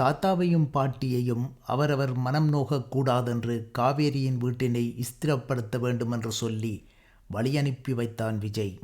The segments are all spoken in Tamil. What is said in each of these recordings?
தாத்தாவையும் பாட்டியையும் அவரவர் மனம் நோகக்கூடாதென்று காவேரியின் வீட்டினை ஸ்திரப்படுத்த வேண்டுமென்று சொல்லி வழி அனுப்பி வைத்தான் விஜய்.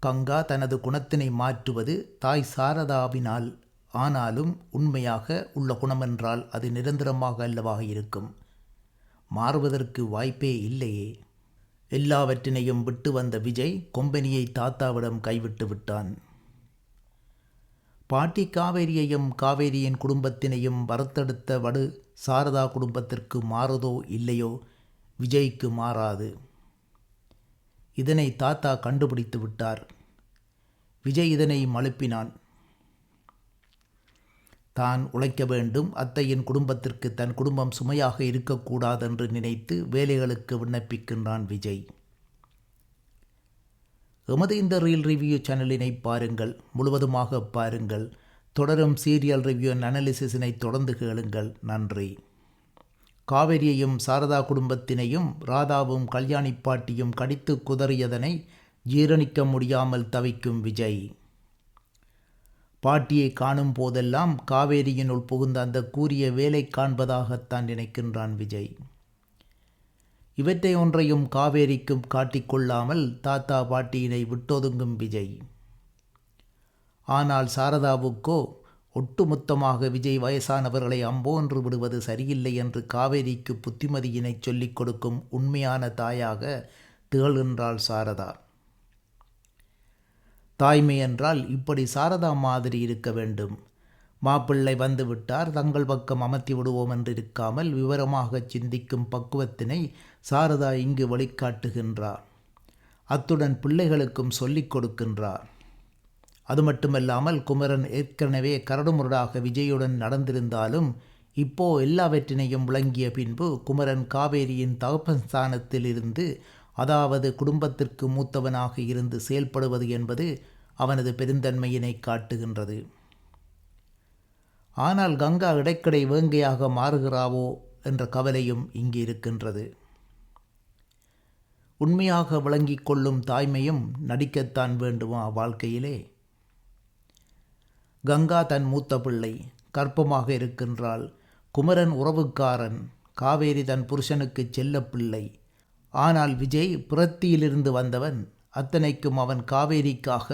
கங்கா தனது குணத்தினை மாற்றுவது தாய் சாரதாவினால் ஆனாலும் உண்மையாக உள்ள குணமென்றால் அது நிரந்தரமாக அல்லவாக இருக்கும். மாறுவதற்கு வாய்ப்பே இல்லையே. எல்லாவற்றினையும் விட்டு வந்த விஜய் கொம்பனியை தாத்தாவிடம் கைவிட்டு விட்டான். பாட்டி காவேரியையும் காவேரியின் குடும்பத்தினையும் வறுத்தெடுத்த வடு சாரதா குடும்பத்திற்கு மாறுதோ இல்லையோ? விஜய்க்கு மாறாது. இதனை தாத்தா கண்டுபிடித்து விட்டார். விஜய் இதனை மழுப்பினான். தான் உழைக்க வேண்டும். அத்தையின் குடும்பத்திற்கு தன் குடும்பம் சுமையாக இருக்கக்கூடாதென்று நினைத்து வேலைகளுக்கு விண்ணப்பிக்கின்றான் விஜய். எமது இந்த ரீல் ரிவ்யூ சேனலினை பாருங்கள் முழுவதுமாக பாருங்கள். தொடரும் சீரியல் ரிவ்யூ அனாலிசிஸினை தொடர்ந்து கேளுங்கள். நன்றி. காவேரியையும் சாரதா குடும்பத்தினையும் ராதாவும் கல்யாணி பாட்டியும் கடித்து குதறியதனை ஜீரணிக்க முடியாமல் தவிக்கும் விஜய். பாட்டியை காணும் போதெல்லாம் காவேரியினுள் புகுந்த அந்த கூறிய வேலை காண்பதாகத்தான் நினைக்கின்றான் விஜய். இவற்றை ஒன்றையும் காவேரிக்கும் காட்டிக்கொள்ளாமல் தாத்தா பாட்டியினை விட்டொதுங்கும் விஜய். ஆனால் சாரதாவுக்கோ ஒட்டுமொத்தமாக விஜய் வயசானவர்களை அம்போன்று விடுவது சரியில்லை என்று காவேரிக்கு புத்திமதியினை சொல்லிக் கொடுக்கும் உண்மையான தாயாக திகழ்கின்றாள் சாரதா. தாய்மை என்றால் இப்படி சாரதா மாதிரி இருக்க வேண்டும். மாப்பிள்ளை வந்துவிட்டார் தங்கள் பக்கம் அமர்த்தி விடுவோம் என்றிருக்காமல் விவரமாக சிந்திக்கும் பக்குவத்தினை சாரதா இங்கு வழிகாட்டுகின்றார். அத்துடன் பிள்ளைகளுக்கும் சொல்லிக் கொடுக்கின்றார். அது மட்டுமல்லாமல் குமரன் ஏற்கனவே கரடுமுரடாக விஜயுடன் நடந்திருந்தாலும் இப்போ எல்லாவற்றினையும் விளங்கிய பின்பு குமரன் காவேரியின் தகப்பன் ஸ்தானத்தில் இருந்து அதாவது குடும்பத்திற்கு மூத்தவனாக இருந்து செயல்படுவது என்பது அவனது பெருந்தன்மையினை காட்டுகின்றது. ஆனால் கங்கா இடைக்கடை வேங்கையாக மாறுகிறாவோ என்ற கவலையும் இங்கு இருக்கின்றது. உண்மையாக விளங்கிக் கொள்ளும் தாய்மையும் நடிக்கத்தான் வேண்டுமா வாழ்க்கையிலே? கங்கா தன் மூத்த பிள்ளை கற்பமாக இருக்கின்றாள். குமரன் உறவுக்காரன் காவேரி தன் புருஷனுக்கு செல்ல பிள்ளை. ஆனால் விஜய் புரத்தியிலிருந்து வந்தவன். அத்தனைக்கும் அவன் காவேரிக்காக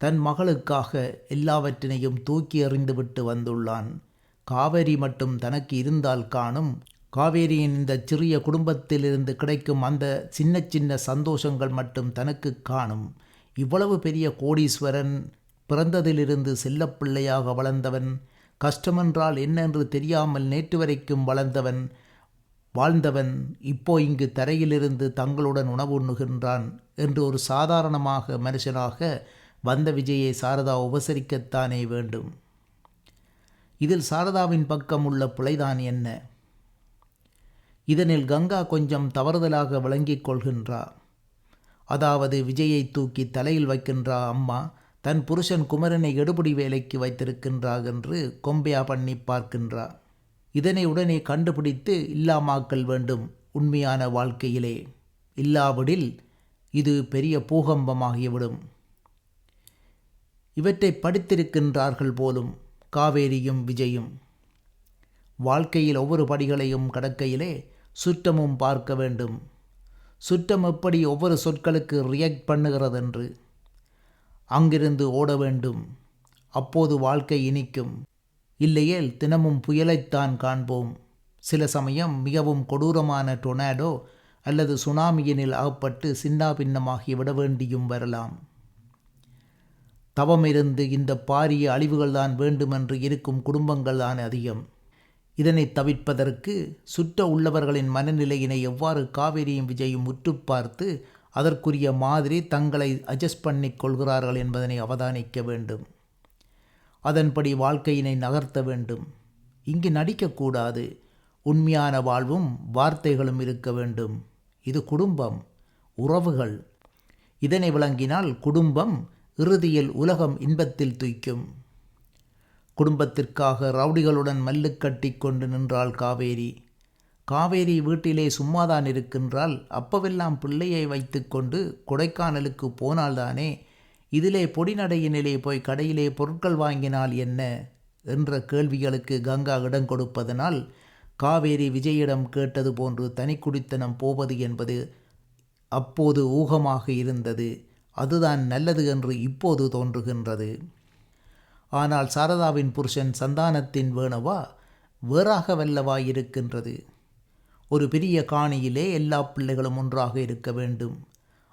தன் மகளுக்காக எல்லாவற்றினையும் தூக்கி எறிந்துவிட்டு வந்துள்ளான். காவேரி மட்டும் தனக்கு இருந்தால் காணும். காவேரியின் இந்த சிறிய குடும்பத்திலிருந்து கிடைக்கும் அந்த சின்ன சின்ன சந்தோஷங்கள் மட்டும் தனக்கு காணும். இவ்வளவு பெரிய கோடீஸ்வரன் பிறந்ததிலிருந்து செல்லப்பிள்ளையாக வளர்ந்தவன் கஷ்டமென்றால் என்னென்று தெரியாமல் நேற்று வரைக்கும் வளர்ந்தவன் வாழ்ந்தவன் இப்போ இங்கு தரையிலிருந்து தங்களுடன் உணவு உண்ணுகின்றான் என்று ஒரு சாதாரணமாக மனுஷனாக வந்த விஜயை சாரதா உபசரிக்கத்தானே வேண்டும்? இதில் சாரதாவின் பக்கம் உள்ள புலைதான் என்ன? இதனில் கங்கா கொஞ்சம் தவறுதலாக விளங்கிக் கொள்கின்றார் அதாவது விஜயை தூக்கி தலையில் வைக்கின்றா அம்மா தன் புருஷன் குமரனை எடுபடி வேலைக்கு வைத்திருக்கின்றார் என்று கொம்பையா பண்ணி பார்க்கின்றார் இதனை உடனே கண்டுபிடித்து இல்லாமாக்கல் வேண்டும் உண்மையான வாழ்க்கையிலே. இல்லாவிடில் இது பெரிய பூகம்பமாகிவிடும். இவற்றை படித்திருக்கின்றார்கள் போலும் காவேரியும் விஜயும். வாழ்க்கையில் ஒவ்வொரு படிகளையும் கடக்கையிலே சுற்றமும் பார்க்க வேண்டும். சுற்றம் எப்படி ஒவ்வொரு சொற்களுக்கு ரியாக்ட் பண்ணுகிறதென்று. அங்கிருந்து ஓட வேண்டும். அப்போது வாழ்க்கை இனிக்கும். இல்லையேல் தினமும் புயலைத்தான் காண்போம். சில சமயம் மிகவும் கொடூரமான டொனாடோ அல்லது சுனாமியினில் அகப்பட்டு சின்னா பின்னமாகி விட வேண்டியும் வரலாம். தவமிருந்து இந்த பாரிய அழிவுகள்தான் வேண்டுமென்று இருக்கும் குடும்பங்கள்தான் அதிகம். இதனை தவிர்ப்பதற்கு சுற்ற உள்ளவர்களின் மனநிலையினை எவ்வாறு காவேரியும் விஜயும் உற்று பார்த்து அதற்குரிய மாதிரி தங்களை அட்ஜஸ்ட் பண்ணி கொள்கிறார்கள் என்பதனை அவதானிக்க வேண்டும். அதன்படி வாழ்க்கையினை நகர்த்த வேண்டும். இங்கு நடிக்கக்கூடாது. உண்மையான வாழ்வும் வார்த்தைகளும் இருக்க வேண்டும். இது குடும்பம் உறவுகள். இதனை விளங்கினால் குடும்பம் இறுதியில் உலகம் இன்பத்தில் துய்க்கும். குடும்பத்திற்காக ரவுடிகளுடன் மல்லு கட்டி கொண்டு நின்றாள் காவேரி. காவேரி வீட்டிலே சும்மாதான் இருக்கின்றால் அப்பவெல்லாம் பிள்ளையை வைத்துக்கொண்டு கொடைக்கானலுக்கு போனால்தானே? இதிலே பொடிநடையினிலே போய் கடையிலே பொருட்கள் வாங்கினால் என்ன? என்ற கேள்விகளுக்கு கங்கா இடம் கொடுப்பதனால் காவேரி விஜயிடம் கேட்டது போன்று தனிக்குடித்தனம் போவது என்பது அப்போது ஊகமாக இருந்தது. அதுதான் நல்லது என்று இப்போது தோன்றுகின்றது. ஆனால் சாரதாவின் புருஷன் சந்தானத்தின் வேணவா வேறாக வல்லவா இருக்கின்றது ஒரு பெரிய காணியிலே எல்லா பிள்ளைகளும் ஒன்றாக இருக்க வேண்டும்.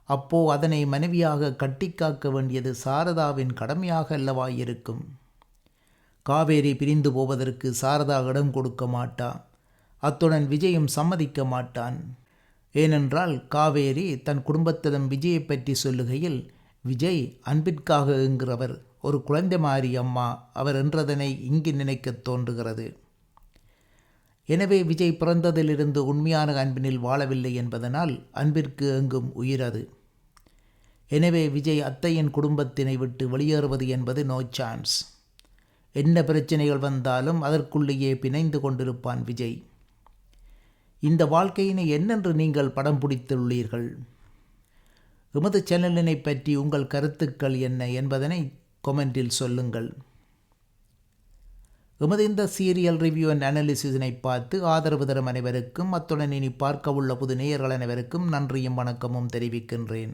அப்போ அதனை மனைவியாக கட்டிக்காக்க வேண்டியது சாரதாவின் கடமையாக அல்லவா இருக்கும் காவேரி பிரிந்து போவதற்கு சாரதா இடம் கொடுக்க மாட்டா அத்துடன் விஜயும் சம்மதிக்க மாட்டான். ஏனென்றால் காவேரி தன் குடும்பத்திடம் விஜயை பற்றி சொல்லுகையில் விஜய் அன்பிற்காக என்கிறவர் ஒரு குழந்தை மாறி அம்மா அவர் என்றதனை இங்கு நினைக்கத் தோன்றுகிறது. எனவே விஜய் பிறந்ததிலிருந்து உண்மையான அன்பினில் வாழவில்லை என்பதனால் அன்பிற்கு எங்கும் உயிரது. எனவே விஜய் அத்தையின் குடும்பத்தினை விட்டு வெளியேறுவது என்பது நோ சான்ஸ் என்ன பிரச்சனைகள் வந்தாலும் அதற்குள்ளேயே பிணைந்து கொண்டிருப்பான் விஜய். இந்த வாழ்க்கையினை என்னென்று நீங்கள் படம் பிடித்துள்ளீர்கள்? எமது சேனலினை பற்றி உங்கள் கருத்துக்கள் என்ன என்பதனை கொமெண்டில் சொல்லுங்கள். எமது இந்த சீரியல் ரிவ்யூ அண்ட் அனாலிசிஸினை பார்த்து ஆதரவு தரும் அனைவருக்கும் அத்துடன் இனி பார்க்க உள்ள புது நேயர்கள் அனைவருக்கும் நன்றியும் வணக்கமும் தெரிவிக்கின்றேன்.